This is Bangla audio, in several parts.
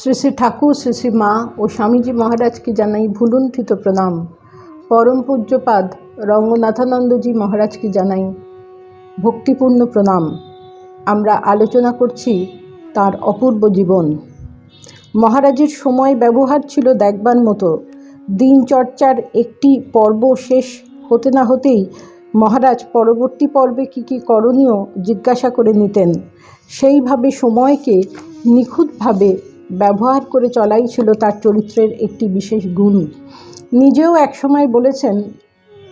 শ্রী শ্রী ঠাকুর, শ্রী শ্রী মা ও স্বামীজি মহারাজকে জানাই ভুলুণ্ঠিত প্রণাম। পরম পূজ্যপাদ রঙ্গনাথানন্দজি মহারাজকে জানাই ভক্তিপূর্ণ প্রণাম। আমরা আলোচনা করছি তার অপূর্ব জীবন। মহারাজের সময় ব্যবহার ছিল দেখবার মতো। দিনচর্চার একটি পর্ব শেষ হতে না হতেই মহারাজ পরবর্তী পর্বে কী কী করণীয় জিজ্ঞাসা করে নিতেন। সেইভাবে সময়কে নিখুঁতভাবে ব্যবহার করে চলাই ছিল তার চরিত্রের একটি বিশেষ গুণ। নিজেও একসময় বলেছেন,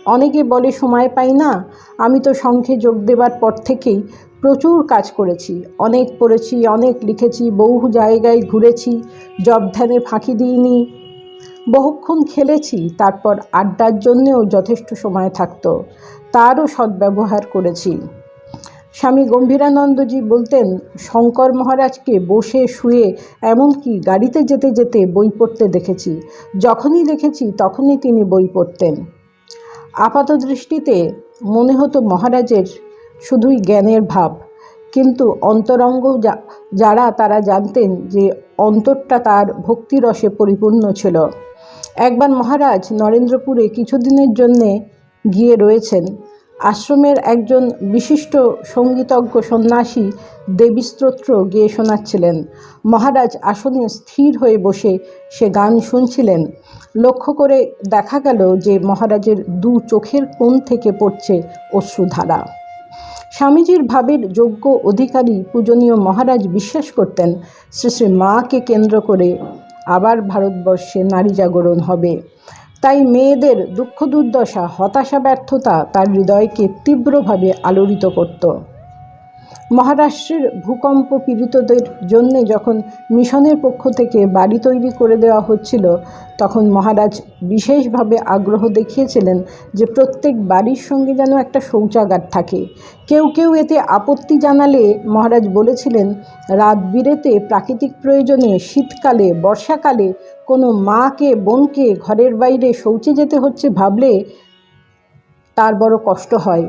অনেকে বলে, সময় পাই না। আমি তো সংখ্যে যোগ দেবার পর থেকেই প্রচুর কাজ করেছি। অনেক পড়েছি, অনেক লিখেছি, বহু জায়গায় ঘুরেছি, জব ধ্যানে ফাঁকি দিইনি। বহুক্ষণ খেলেছি, তারপর আড্ডার জন্যেও যথেষ্ট সময় থাকতো। তারও সদ্ব্যবহার করেছি। স্বামী গম্ভীরানন্দজি বলতেন, শঙ্কর মহারাজকে বসে শুয়ে এমনকি গাড়িতে যেতে যেতে বই পড়তে দেখেছি। যখনই দেখেছি তখনই তিনি বই পড়তেন। আপাত দৃষ্টিতে মনে হতো মহারাজের শুধুই জ্ঞানের ভাব। কিন্তু অন্তরঙ্গ যারা তারা জানতেন যে অন্তরটা তার ভক্তিরসে পরিপূর্ণ ছিল। একবার মহারাজ নরেন্দ্রপুরে কিছুদিনের জন্যে গিয়ে রয়েছেন। আশ্রমের একজন বিশিষ্ট সঙ্গীতজ্ঞ সন্ন্যাসী দেবীস্তোত্র গেয়ে শোনাচ্ছিলেন। মহারাজ আসনে স্থির হয়ে বসে সে গান শুনছিলেন। লক্ষ্য করে দেখা গেল যে মহারাজের দু চোখের কোণ থেকে পড়ছে অশ্রুধারা। স্বামীজির ভাবের যোগ্য অধিকারী পূজনীয় মহারাজ বিশ্বাস করতেন, শ্রী শ্রী মাকে কেন্দ্র করে আবার ভারতবর্ষে নারী জাগরণ হবে। তাই মেয়েদের দুঃখ দুর্দশা হতাশা ব্যর্থতা তার হৃদয়কে তীব্রভাবে আলোড়িত করত। মহারাষ্ট্রের ভূকম্প পীড়িতদের জন্য যখন মিশনের পক্ষ থেকে বাড়ি তৈরি করে দেওয়া হচ্ছিল, তখন মহারাজ বিশেষভাবে আগ্রহ দেখিয়েছিলেন যে প্রত্যেক বাড়ির সঙ্গে যেন একটা শৌচাগার থাকে। কেউ কেউ এতে আপত্তি জানালে মহারাজ বলেছিলেন, রাত বিরেতে প্রাকৃতিক প্রয়োজনে শীতকালে, বর্ষাকালে কোনো মাকে, বোনকে ঘরের বাইরে শৌচে যেতে হচ্ছে ভাবলে তার বড় কষ্ট হয়।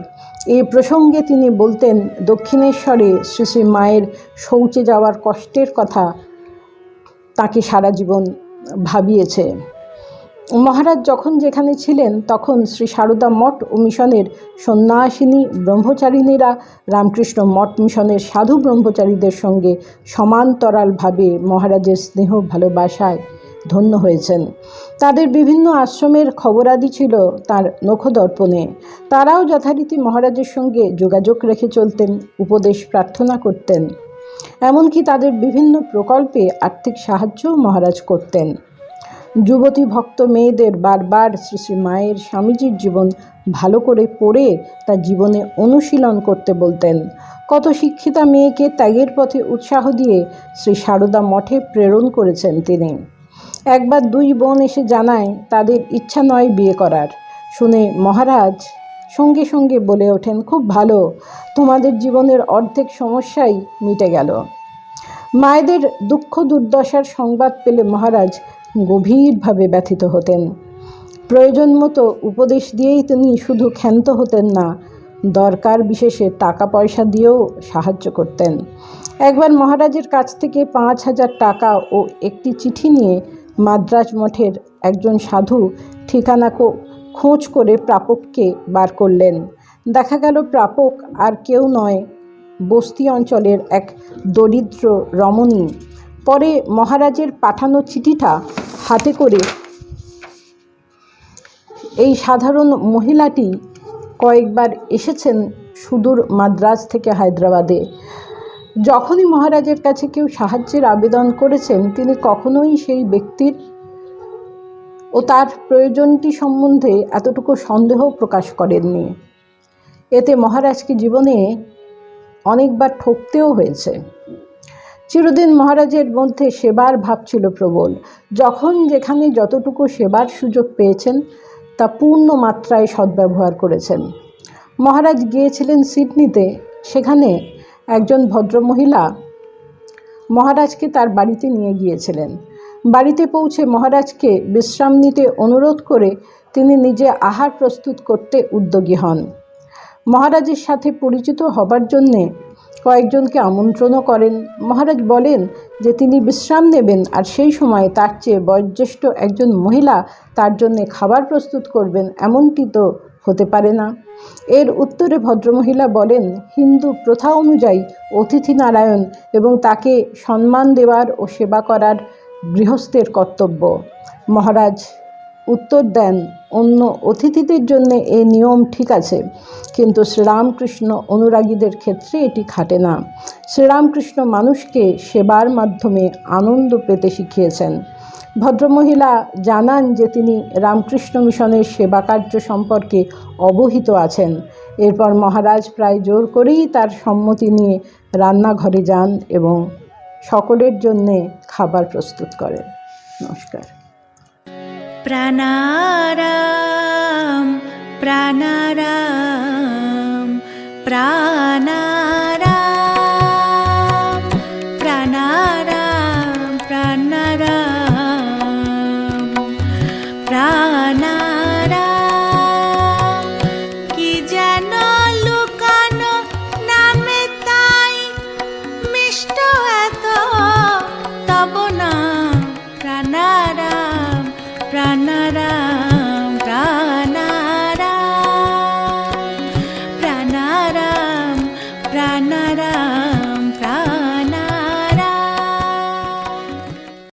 এই প্রসঙ্গে তিনি বলতেন, দক্ষিণেশ্বরে শ্রী শ্রী মায়ের শৌচে যাওয়ার কষ্টের কথা তাকে সারা জীবন ভাবিয়েছে। মহারাজ যখন যেখানে ছিলেন, তখন শ্রী সারদা মঠ ও মিশনের সন্ন্যাসিনী ব্রহ্মচারিণীরা রামকৃষ্ণ মঠ মিশনের সাধু ব্রহ্মচারীদের সঙ্গে সমান্তরালভাবে মহারাজের স্নেহ ভালোবাসায় ধন্য হয়েছেন। তাদের বিভিন্ন আশ্রমের খবরাদি ছিল তার নখদর্পণে। তারাও যথারীতি মহারাজের সঙ্গে যোগাযোগ রেখে চলতেন, উপদেশ প্রার্থনা করতেন। এমনকি তাদের বিভিন্ন প্রকল্পে আর্থিক সাহায্যও মহারাজ করতেন। যুবতী ভক্ত মেয়েদের বারবার শ্রী শ্রী মায়ের স্বামীজির জীবন ভালো করে পড়ে তার জীবনে অনুশীলন করতে বলতেন। কত শিক্ষিতা মেয়েকে ত্যাগের পথে উৎসাহ দিয়ে শ্রী সারদা মঠে প্রেরণ করেছেন তিনি। একবার দুই বোন এসে জানায়, তাদের ইচ্ছা নয় বিয়ে করার। শুনে মহারাজ সঙ্গে সঙ্গে বলে ওঠেন, খুব ভালো, তোমাদের জীবনের অর্ধেক সমস্যাই মিটে গেল। মায়েদের দুঃখ দুর্দশার সংবাদ পেলে মহারাজ গভীরভাবে ব্যথিত হতেন। প্রয়োজন মতো উপদেশ দিয়েই তিনি শুধু ক্ষান্ত হতেন না, দরকার বিশেষে টাকা পয়সা দিয়েও সাহায্য করতেন। একবার মহারাজের কাছ থেকে পাঁচ হাজার টাকা ও একটি চিঠি নিয়ে মাদ্রাজ মঠের একজন সাধু ঠিকানা খোঁজ করে প্রাপককে বার করলেন। দেখা গেল প্রাপক আর কেউ নয়। বস্তি অঞ্চলের এক দরিদ্র রমণী। পরে মহারাজের পাঠানো চিঠিটা হাতে করে এই সাধারণ মহিলাটি কয়েকবার এসেছেন সুদূর মাদ্রাজ থেকে হায়দ্রাবাদে। যখনই মহারাজের কাছে কেউ সাহায্যের আবেদন করেছেন, তিনি কখনোই সেই ব্যক্তির ও তার প্রয়োজনটি সম্বন্ধে এতটুকু সন্দেহ প্রকাশ করেননি। এতে মহারাজকে জীবনে অনেকবার ঠকতেও হয়েছে। চিরদিন মহারাজের মধ্যে সেবার ভাব ছিল প্রবল। যখন যেখানে যতটুকু সেবার সুযোগ পেয়েছেন, তা পূর্ণ মাত্রায় সদ্ব্যবহার করেছেন। মহারাজ গিয়েছিলেন সিডনিতে, সেখানে একজন ভদ্রমহিলা মহারাজকে তার বাড়িতে নিয়ে গিয়েছিলেন। বাড়িতে পৌঁছে মহারাজকে বিশ্রাম নিতে অনুরোধ করে তিনি নিজে আহার প্রস্তুত করতে উদ্যোগী হন। মহারাজের সাথে পরিচিত হবার জন্যে কয়েকজনকে আমন্ত্রণও করেন। মহারাজ বলেন যে তিনি বিশ্রাম নেবেন আর সেই সময় তার চেয়ে বয়োজ্যেষ্ঠ একজন মহিলা তার জন্যে খাবার প্রস্তুত করবেন, এমনটি তো হতে পারে না। এর উত্তরে ভদ্রমহিলা বলেন, হিন্দু প্রথা অনুযায়ী অতিথি নারায়ণ এবং তাকে সম্মান দেওয়ার ও সেবা করার গৃহস্থের কর্তব্য। মহারাজ উত্তর দেন, অন্য অতিথিদের জন্য এই নিয়ম ঠিক আছে, কিন্তু শ্রীরামকৃষ্ণ অনুরাগীদের ক্ষেত্রে এটি খাটে না। শ্রীরামকৃষ্ণ মানুষকে সেবার মাধ্যমে আনন্দ পেতে শিখিয়েছেন। ভদ্রমহিলা জানান যে তিনি রামকৃষ্ণ মিশনের সেবা কার্য সম্পর্কে অবহিত আছেন। এরপর মহারাজ প্রায় জোর করেই তার সম্মতি নিয়ে রান্নাঘরে যান এবং সকলের জন্যে খাবার প্রস্তুত করেন। নমস্কার। প্রাণারাম প্রাণারাম প্রাণারাম।